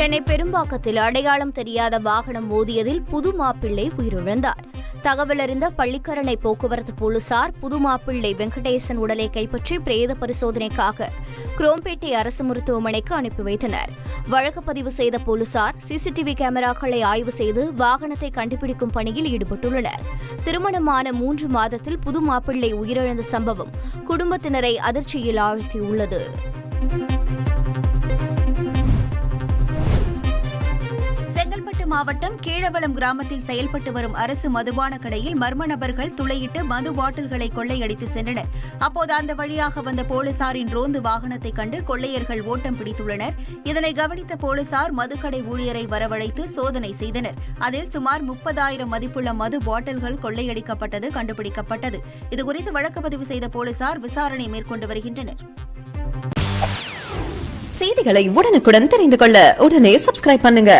சென்னை பெரும்பாக்கத்தில் அடையாளம் தெரியாத வாகனம் மோதியதில் புது மாப்பிள்ளை உயிரிழந்தார். தகவலறிந்த பள்ளிக்கரணை போக்குவரத்து போலீசார் புது மாப்பிள்ளை வெங்கடேசன் உடலை கைப்பற்றி பிரேத பரிசோதனைக்காக குரோம்பேட்டை அரசு மருத்துவமனைக்கு அனுப்பி வைத்தனர். வழக்கு பதிவு செய்த போலீசார் சிசிடிவி கேமராக்களை ஆய்வு செய்து வாகனத்தை கண்டுபிடிக்கும் பணியில் ஈடுபட்டுள்ளனர். திருமணமான மூன்று மாதத்தில் புது மாப்பிள்ளை உயிரிழந்த சம்பவம் குடும்பத்தினரை அதிர்ச்சியில் ஆழ்த்தியுள்ளது. செங்கல்பட்டு மாவட்டம் கீழவளம் கிராமத்தில் செயல்பட்டு வரும் அரசு மதுபான கடையில் மர்ம நபர்கள் துளையிட்டு மது பாட்டில்களை கொள்ளையடித்து சென்றனர். அப்போது அந்த வழியாக வந்த போலீசாரின் ரோந்து வாகனத்தை கண்டு கொள்ளையர்கள் ஓட்டம் பிடித்துள்ளனர். இதனை கவனித்த போலீசார் மதுக்கடை ஊழியரை வரவழைத்து சோதனை செய்தனர். அதில் சுமார் முப்பதாயிரம் மதிப்புள்ள மது பாட்டில்கள் கொள்ளையடிக்கப்பட்டது கண்டுபிடிக்கப்பட்டது. இதுகுறித்து வழக்கு பதிவு செய்த போலீசார் விசாரணை மேற்கொண்டு வருகின்றனர். செய்திகளை உடனுக்குடன் தெரிந்து கொள்ள உடனே சப்ஸ்கிரைப் பண்ணுங்க.